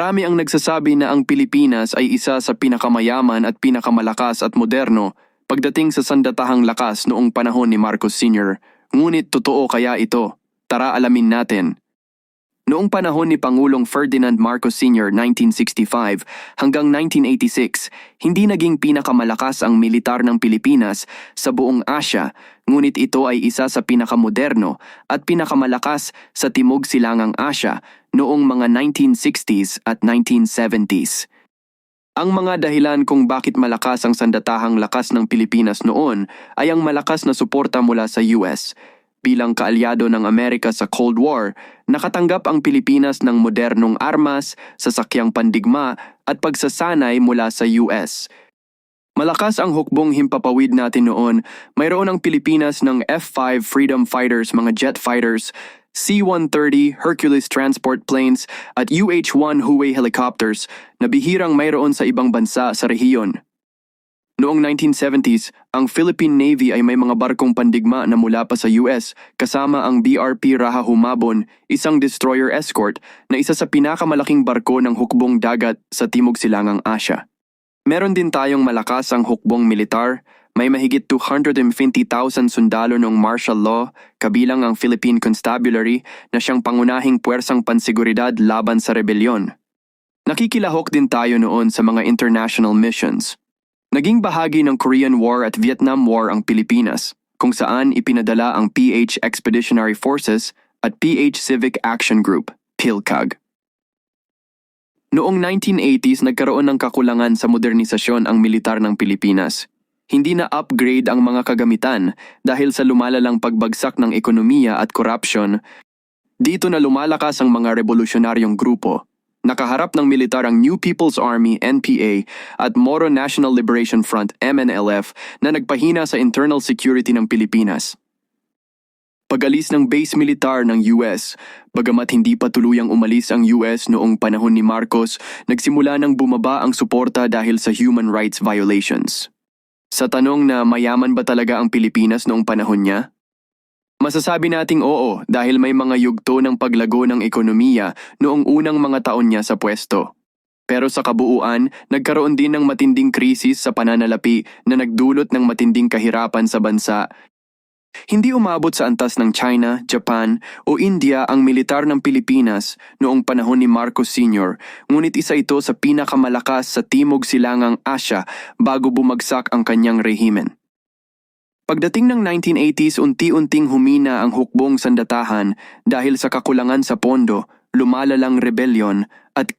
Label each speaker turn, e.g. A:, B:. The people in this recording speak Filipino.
A: Marami ang nagsasabi na ang Pilipinas ay isa sa pinakamayaman at pinakamalakas at moderno pagdating sa sandatahang lakas noong panahon ni Marcos Sr. Ngunit totoo kaya ito? Tara alamin natin. Noong panahon ni Pangulong Ferdinand Marcos Sr. 1965 hanggang 1986, hindi naging pinakamalakas ang militar ng Pilipinas sa buong Asya, ngunit ito ay isa sa pinakamoderno at pinakamalakas sa Timog Silangang Asya noong mga 1960s at 1970s. Ang mga dahilan kung bakit malakas ang sandatahang lakas ng Pilipinas noon ay ang malakas na suporta mula sa US. Bilang kaalyado ng Amerika sa Cold War, nakatanggap ang Pilipinas ng modernong armas, sasakyang pandigma at pagsasanay mula sa US. Malakas ang hukbong himpapawid natin noon, mayroon ang Pilipinas ng F-5 Freedom Fighters, mga jet fighters, C-130 Hercules transport planes at UH-1 Huey helicopters na bihirang mayroon sa ibang bansa sa rehiyon. Noong 1970s, ang Philippine Navy ay may mga barkong pandigma na mula pa sa US kasama ang BRP Raha Humabon, isang destroyer escort na isa sa pinakamalaking barko ng hukbong dagat sa Timog Silangang Asya. Meron din tayong malakas ang hukbong militar, may mahigit 250,000 sundalo ng martial law, kabilang ang Philippine Constabulary na siyang pangunahing puwersang pansiguridad laban sa rebelyon. Nakikilahok din tayo noon sa mga international missions. Naging bahagi ng Korean War at Vietnam War ang Pilipinas, kung saan ipinadala ang PH Expeditionary Forces at PH Civic Action Group, PILCAG. Noong 1980s nagkaroon ng kakulangan sa modernisasyon ang militar ng Pilipinas. Hindi na upgrade ang mga kagamitan dahil sa lumalalang pagbagsak ng ekonomiya at corruption. Dito na lumalakas ang mga revolusyonaryong grupo. Nakaharap ng militar ang New People's Army NPA at Moro National Liberation Front MNLF na nagpahina sa internal security ng Pilipinas. Pag-alis ng base militar ng US, bagamat hindi pa tuluyang umalis ang US noong panahon ni Marcos, nagsimula ng bumaba ang suporta dahil sa human rights violations. Sa tanong na mayaman ba talaga ang Pilipinas noong panahon niya? Masasabi nating oo dahil may mga yugto ng paglago ng ekonomiya noong unang mga taon niya sa pwesto. Pero sa kabuuan, nagkaroon din ng matinding krisis sa pananalapi na nagdulot ng matinding kahirapan sa bansa hindi umabot sa antas ng China, Japan o India ang militar ng Pilipinas noong panahon ni Marcos Sr. ngunit isa ito sa pinakamalakas sa Timog Silangang Asya bago bumagsak ang kanyang rehimen. Pagdating ng 1980s unti-unting humina ang hukbong sandatahan dahil sa kakulangan sa pondo, lumalalang rebelyon at